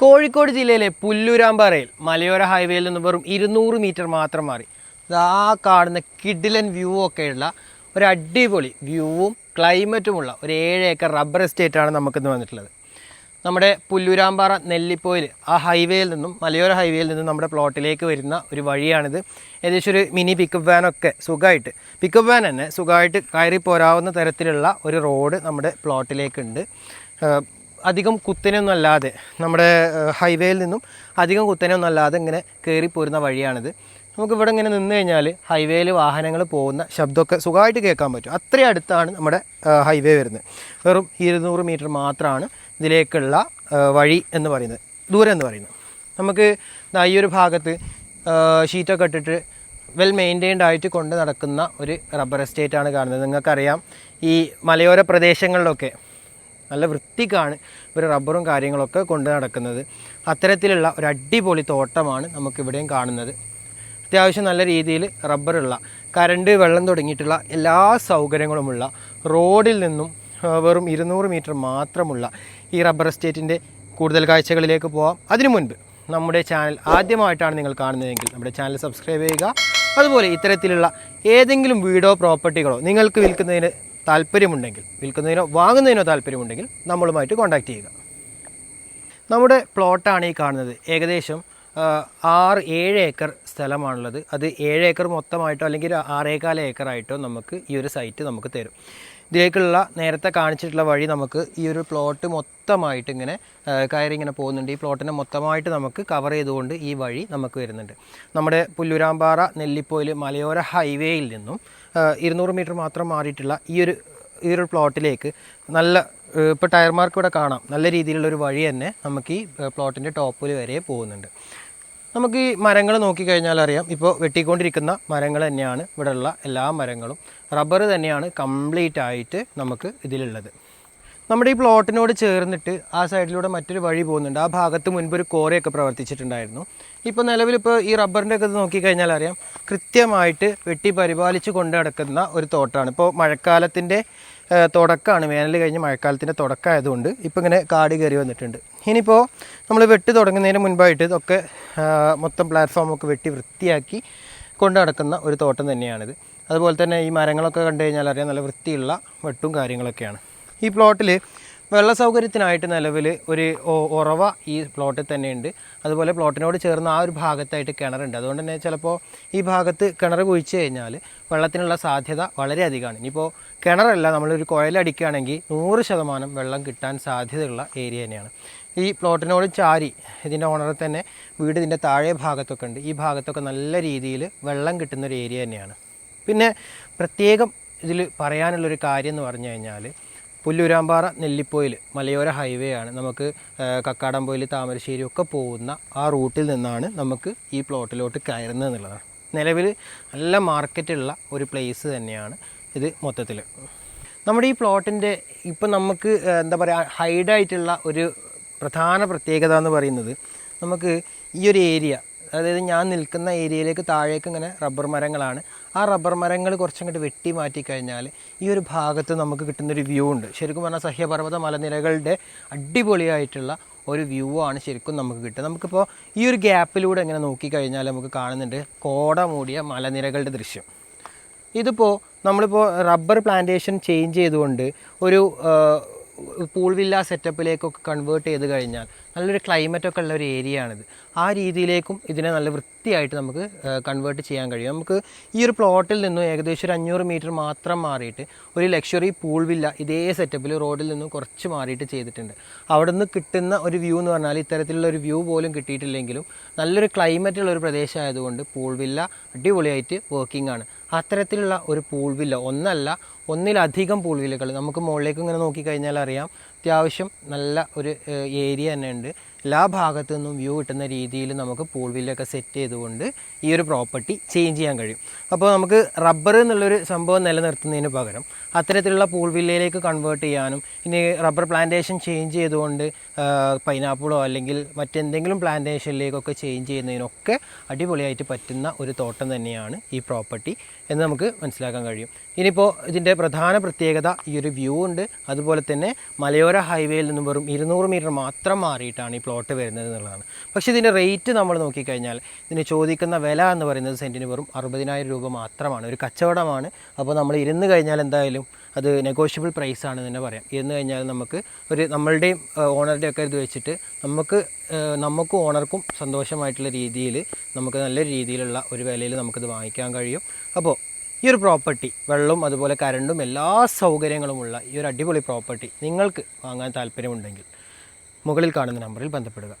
കോഴിക്കോട് ജില്ലയിലെ പുല്ലൂരാമ്പാറയിൽ മലയോര ഹൈവേയിൽ നിന്ന് വെറും ഇരുന്നൂറ് മീറ്റർ മാത്രം മാറി. ആ കാണുന്ന കിഡിലൻ വ്യൂ ഒക്കെയുള്ള ഒരു അടിപൊളി വ്യൂവും ക്ലൈമറ്റുമുള്ള ഒരു ഏഴ് ഏക്കർ റബ്ബർ എസ്റ്റേറ്റാണ് നമുക്കിന്ന് വന്നിട്ടുള്ളത്. നമ്മുടെ പുല്ലൂരാമ്പാറ നെല്ലിപ്പോയിൽ ആ ഹൈവേയിൽ നിന്നും മലയോര ഹൈവേയിൽ നിന്നും നമ്മുടെ പ്ലോട്ടിലേക്ക് വരുന്ന ഒരു വഴിയാണിത്. ഏകദേശം ഒരു മിനി പിക്കപ്പ് വാനൊക്കെ സുഖമായിട്ട് പിക്കപ്പ് വാൻ തന്നെ സുഖമായിട്ട് കയറി പോരാവുന്ന തരത്തിലുള്ള ഒരു റോഡ് നമ്മുടെ പ്ലോട്ടിലേക്കുണ്ട് അധികം കുത്തനെയൊന്നും അല്ലാതെ നമ്മുടെ ഹൈവേയിൽ നിന്നും അധികം കുത്തനെയൊന്നും അല്ലാതെ ഇങ്ങനെ കയറി പോരുന്ന വഴിയാണിത്. നമുക്ക് ഇവിടെ ഇങ്ങനെ നിന്ന് കഴിഞ്ഞാൽ ഹൈവേയിൽ വാഹനങ്ങൾ പോകുന്ന ശബ്ദമൊക്കെ സുഖമായിട്ട് കേൾക്കാൻ പറ്റും. അത്രയും അടുത്താണ് നമ്മുടെ ഹൈവേ വരുന്നത്. വെറും ഇരുന്നൂറ് മീറ്റർ മാത്രമാണ് ഇതിലേക്കുള്ള വഴി എന്ന് പറയുന്നത്. ദൂരം എന്ന് പറയുന്നത്. നമുക്ക് ഈ ഒരു ഭാഗത്ത് ഷീറ്റൊക്കെ ഇട്ടിട്ട് വെൽ മെയിന്റെയിൻഡ് ആയിട്ട് കൊണ്ട് നടക്കുന്ന ഒരു റബ്ബർ എസ്റ്റേറ്റ് ആണ് കാണുന്നത്. നിങ്ങൾക്കറിയാം ഈ മലയോര പ്രദേശങ്ങളിലൊക്കെ നല്ല വൃത്തിക്കാണ് ഇവർ റബ്ബറും കാര്യങ്ങളൊക്കെ കൊണ്ട് നടക്കുന്നത്. അത്തരത്തിലുള്ള ഒരു അടിപൊളി തോട്ടമാണ് നമുക്കിവിടെയും കാണുന്നത്. അത്യാവശ്യം നല്ല രീതിയിൽ റബ്ബറുള്ള കരണ്ട് വെള്ളം തുടങ്ങിയിട്ടുള്ള എല്ലാ സൗകര്യങ്ങളുമുള്ള റോഡിൽ നിന്നും വെറും ഇരുന്നൂറ് മീറ്റർ മാത്രമുള്ള ഈ റബ്ബർ എസ്റ്റേറ്റിന്റെ കൂടുതൽ കാഴ്ചകളിലേക്ക് പോവാം. അതിനു മുൻപ് നമ്മുടെ ചാനൽ ആദ്യമായിട്ടാണ് നിങ്ങൾ കാണുന്നതെങ്കിൽ നമ്മുടെ ചാനൽ സബ്സ്ക്രൈബ് ചെയ്യുക. അതുപോലെ ഇത്തരത്തിലുള്ള ഏതെങ്കിലും വീടോ പ്രോപ്പർട്ടികളോ നിങ്ങൾക്ക് വിൽക്കുന്നതിന് താല്പര്യമുണ്ടെങ്കിൽ വിൽക്കുന്നതിനോ വാങ്ങുന്നതിനോ താല്പര്യമുണ്ടെങ്കിൽ നമ്മളുമായിട്ട് കോൺടാക്റ്റ് ചെയ്യുക. നമ്മുടെ പ്ലോട്ടാണ് ഈ കാണുന്നത്. ഏകദേശം ആറ് ഏഴ് ഏക്കർ സ്ഥലമാണുള്ളത്. അത് ഏഴ് ഏക്കർ മൊത്തമായിട്ടോ അല്ലെങ്കിൽ ആറേകാല ഏക്കറായിട്ടോ നമുക്ക് ഈ ഒരു സൈറ്റ് നമുക്ക് തരും. ഇതിലേക്കുള്ള നേരത്തെ കാണിച്ചിട്ടുള്ള വഴി നമുക്ക് ഈ ഒരു പ്ലോട്ട് മൊത്തമായിട്ട് ഇങ്ങനെ കയറി ഇങ്ങനെ പോകുന്നുണ്ട്. ഈ പ്ലോട്ടിനെ മൊത്തമായിട്ട് നമുക്ക് കവർ ചെയ്തുകൊണ്ട് ഈ വഴി നമുക്ക് വരുന്നുണ്ട്. നമ്മുടെ പുല്ലൂരാമ്പാറ നെല്ലിപ്പോയിൽ മലയോര ഹൈവേയിൽ നിന്നും ഇരുന്നൂറ് മീറ്റർ മാത്രം മാറിയിട്ടുള്ള ഈ ഒരു ഈ ഒരു പ്ലോട്ടിലേക്ക് നല്ല ഇപ്പോൾ ടയർ മാർക്ക് ഇവിടെ കാണാം. നല്ല രീതിയിലുള്ള ഒരു വഴി തന്നെ നമുക്ക് ഈ പ്ലോട്ടിന്റെ ടോപ്പിൽ വരെ പോകുന്നുണ്ട്. നമുക്ക് ഈ മരങ്ങൾ നോക്കിക്കഴിഞ്ഞാൽ അറിയാം. ഇപ്പോൾ വെട്ടിക്കൊണ്ടിരിക്കുന്ന മരങ്ങൾ തന്നെയാണ് ഇവിടെയുള്ള എല്ലാ മരങ്ങളും. റബ്ബർ തന്നെയാണ് കംപ്ലീറ്റ് ആയിട്ട് നമുക്ക് ഇതിലുള്ളത്. നമ്മുടെ ഈ പ്ലോട്ടിനോട് ചേർന്നിട്ട് ആ സൈഡിലൂടെ മറ്റൊരു വഴി പോകുന്നുണ്ട്. ആ ഭാഗത്ത് മുൻപ് ഒരു കോറയൊക്കെ പ്രവർത്തിച്ചിട്ടുണ്ടായിരുന്നു. ഇപ്പോൾ നിലവിലിപ്പോൾ ഈ റബ്ബറിന്റെ ഒക്കെ ഇത് നോക്കിക്കഴിഞ്ഞാൽ അറിയാം. കൃത്യമായിട്ട് വെട്ടി പരിപാലിച്ച് കൊണ്ടു നടക്കുന്ന ഒരു തോട്ടമാണ് ഇപ്പോൾ മഴക്കാലത്തിന്റെ തുടക്കമാണ്. വേനൽ കഴിഞ്ഞ് മഴക്കാലത്തിന്റെ തുടക്കമായതുകൊണ്ട് ഇപ്പോൾ ഇങ്ങനെ കാട് കയറി വന്നിട്ടുണ്ട്. ഇനിയിപ്പോൾ നമ്മൾ വെട്ടി തുടങ്ങുന്നതിന് മുൻപായിട്ട് ഇതൊക്കെ മൊത്തം പ്ലാറ്റ്ഫോമൊക്കെ വെട്ടി വൃത്തിയാക്കി കൊണ്ട് നടക്കുന്ന ഒരു തോട്ടം തന്നെയാണിത്. അതുപോലെ തന്നെ ഈ മരങ്ങളൊക്കെ കണ്ടു കഴിഞ്ഞാൽ അറിയാം നല്ല വൃത്തിയുള്ള വെട്ടും കാര്യങ്ങളൊക്കെയാണ്. ഈ പ്ലോട്ടിൽ വെള്ള സൗകര്യത്തിനായിട്ട് നിലവിൽ ഒരു ഉറവ ഈ പ്ലോട്ടിൽ തന്നെയുണ്ട്. അതുപോലെ പ്ലോട്ടിനോട് ചേർന്ന ആ ഒരു ഭാഗത്തായിട്ട് കിണറുണ്ട്. അതുകൊണ്ട് തന്നെ ചിലപ്പോൾ ഈ ഭാഗത്ത് കിണർ കുഴിച്ച് കഴിഞ്ഞാൽ വെള്ളത്തിനുള്ള സാധ്യത വളരെ അധികമാണ്. ഇനിയിപ്പോൾ കിണറല്ല നമ്മളൊരു കുഴലടിക്കുകയാണെങ്കിൽ നൂറ് ശതമാനം വെള്ളം കിട്ടാൻ സാധ്യതയുള്ള ഏരിയ തന്നെയാണ്. ഈ പ്ലോട്ടിനോട് ചാരി ഇതിന്റെ ഓണറിൽ തന്നെ വീട് ഇതിന്റെ താഴെ ഭാഗത്തൊക്കെ ഉണ്ട്. ഈ ഭാഗത്തൊക്കെ നല്ല രീതിയിൽ വെള്ളം കിട്ടുന്ന ഒരു ഏരിയ തന്നെയാണ്. പിന്നെ പ്രത്യേകം ഇതിൽ പറയാനുള്ളൊരു കാര്യം എന്ന് പറഞ്ഞു കഴിഞ്ഞാൽ പുല്ലൂരാമ്പാറ നെല്ലിപ്പോയിൽ മലയോര ഹൈവേ ആണ്. നമുക്ക് കക്കാടംപോയിൽ താമരശ്ശേരി ഒക്കെ പോകുന്ന ആ റൂട്ടിൽ നിന്നാണ് നമുക്ക് ഈ പ്ലോട്ടിലോട്ട് കയറുന്നത് എന്നുള്ളതാണ്. നിലവിൽ നല്ല മാർക്കറ്റുള്ള ഒരു പ്ലേസ് തന്നെയാണ് ഇത് മൊത്തത്തിൽ നമ്മുടെ ഈ പ്ലോട്ടിന്റെ ഇപ്പം നമുക്ക് എന്താ പറയുക ഹൈഡായിട്ടുള്ള ഒരു പ്രധാന പ്രത്യേകത എന്ന് പറയുന്നത് നമുക്ക് ഈ ഒരു ഏരിയ അതായത് ഞാൻ നിൽക്കുന്ന ഏരിയയിലേക്ക് താഴേക്ക് ഇങ്ങനെ റബ്ബർ മരങ്ങളാണ്. ആ റബ്ബർ മരങ്ങൾ കുറച്ചങ്ങോട്ട് വെട്ടി മാറ്റി കഴിഞ്ഞാൽ ഈ ഒരു ഭാഗത്ത് നമുക്ക് കിട്ടുന്നൊരു വ്യൂ ഉണ്ട്. ശരിക്കും പറഞ്ഞാൽ സഹ്യപർവത മലനിരകളുടെ അടിപൊളിയായിട്ടുള്ള ഒരു വ്യൂ ആണ് ശരിക്കും നമുക്ക് കിട്ടുക. നമുക്കിപ്പോൾ ഈ ഒരു ഗ്യാപ്പിലൂടെ ഇങ്ങനെ നോക്കിക്കഴിഞ്ഞാൽ നമുക്ക് കാണുന്നുണ്ട് കോട മൂടിയ മലനിരകളുടെ ദൃശ്യം. ഇതിപ്പോൾ നമ്മളിപ്പോൾ റബ്ബർ പ്ലാന്റേഷൻ ചേഞ്ച് ചെയ്തുകൊണ്ട് ഒരു പൂൾവില്ല സെറ്റപ്പിലേക്കൊക്കെ കൺവേർട്ട് ചെയ്ത് കഴിഞ്ഞാൽ നല്ലൊരു ക്ലൈമറ്റൊക്കെ ഉള്ള ഒരു ഏരിയ ആണിത്. ആ രീതിയിലേക്കും ഇതിനെ നല്ല വൃത്തിയായിട്ട് നമുക്ക് കൺവേർട്ട് ചെയ്യാൻ കഴിയും. നമുക്ക് ഈ ഒരു പ്ലോട്ടിൽ നിന്നും ഏകദേശം ഒരു അഞ്ഞൂറ് മീറ്റർ മാത്രം മാറിയിട്ട് ഒരു ലക്ഷറി പൂൾ വില്ല ഇതേ സെറ്റപ്പിൽ റോഡിൽ നിന്നും കുറച്ച് മാറിയിട്ട് ചെയ്തിട്ടുണ്ട്. അവിടെ നിന്ന് കിട്ടുന്ന ഒരു വ്യൂ എന്ന് പറഞ്ഞാൽ ഇത്തരത്തിലുള്ള ഒരു വ്യൂ പോലും കിട്ടിയിട്ടില്ലെങ്കിലും നല്ലൊരു ക്ലൈമറ്റുള്ള ഒരു പ്രദേശമായതുകൊണ്ട് പൂൾ വില്ല അടിപൊളിയായിട്ട് വർക്കിംഗ് ആണ്. അത്തരത്തിലുള്ള ഒരു പൂൾവില്ല. ഒന്നല്ല ഒന്നിലധികം പൂൾവില്ലകൾ. നമുക്ക് മുകളിലേക്ക് ഇങ്ങനെ നോക്കിക്കഴിഞ്ഞാൽ അറിയാം അത്യാവശ്യം നല്ല ഒരു ഏരിയ തന്നെ ഉണ്ട് എല്ലാ ഭാഗത്തു നിന്നും വ്യൂ കിട്ടുന്ന രീതിയിൽ നമുക്ക് പൂൾ വില്ലൊക്കെ സെറ്റ് ചെയ്തുകൊണ്ട് ഈ ഒരു പ്രോപ്പർട്ടി ചേഞ്ച് ചെയ്യാൻ കഴിയും. അപ്പോൾ നമുക്ക് റബ്ബർ എന്നുള്ളൊരു സംഭവം നിലനിർത്തുന്നതിന് പകരം അത്തരത്തിലുള്ള പൂൾ വില്ലയിലേക്ക് കൺവേർട്ട് ചെയ്യാനും ഇനി റബ്ബർ പ്ലാന്റേഷൻ ചേഞ്ച് ചെയ്തുകൊണ്ട് പൈനാപ്പിളോ അല്ലെങ്കിൽ മറ്റെന്തെങ്കിലും പ്ലാന്റേഷനിലേക്കൊക്കെ ചേഞ്ച് ചെയ്യുന്നതിനൊക്കെ അടിപൊളിയായിട്ട് പറ്റുന്ന ഒരു തോട്ടം തന്നെയാണ് ഈ പ്രോപ്പർട്ടി എന്ന് നമുക്ക് മനസ്സിലാക്കാൻ കഴിയും. ഇനിയിപ്പോൾ ഇതിന്റെ പ്രധാന പ്രത്യേകത ഈ ഒരു വ്യൂ ഉണ്ട്. അതുപോലെ തന്നെ മലയോര ഹൈവേയിൽ നിന്നും വെറും ഇരുന്നൂറ് മീറ്റർ മാത്രം മാറിയിട്ടാണ് ഈ പ്ലോട്ട് പ്ലോട്ട് വരുന്നത് എന്നുള്ളതാണ്. പക്ഷേ ഇതിന്റെ റേറ്റ് നമ്മൾ നോക്കിക്കഴിഞ്ഞാൽ ഇതിന് ചോദിക്കുന്ന വില എന്ന് പറയുന്നത് സെന്റിന് വെറും അറുപതിനായിരം രൂപ മാത്രമാണ്. ഒരു കച്ചവടമാണ്. അപ്പോൾ നമ്മൾ ഇരുന്ന് കഴിഞ്ഞാൽ എന്തായാലും അത് നെഗോഷ്യബിൾ പ്രൈസ് ആണ് തന്നെ പറയാം. ഇരുന്ന് കഴിഞ്ഞാൽ നമുക്ക് ഒരു നമ്മളുടെയും ഓണറുടെയും ഒക്കെ ഇത് വെച്ചിട്ട് നമുക്ക് നമുക്കും ഓണർക്കും സന്തോഷമായിട്ടുള്ള രീതിയിൽ നമുക്ക് നല്ല രീതിയിലുള്ള ഒരു വിലയിൽ നമുക്കിത് വാങ്ങിക്കാൻ കഴിയും. അപ്പോൾ ഈ ഒരു പ്രോപ്പർട്ടി വെള്ളവും അതുപോലെ കരണ്ടും എല്ലാ സൗകര്യങ്ങളുമുള്ള ഈ ഒരു അടിപൊളി പ്രോപ്പർട്ടി നിങ്ങൾക്ക് വാങ്ങാൻ താല്പര്യമുണ്ടെങ്കിൽ മുകളിൽ കാണുന്ന നമ്പറിൽ ബന്ധപ്പെടുക.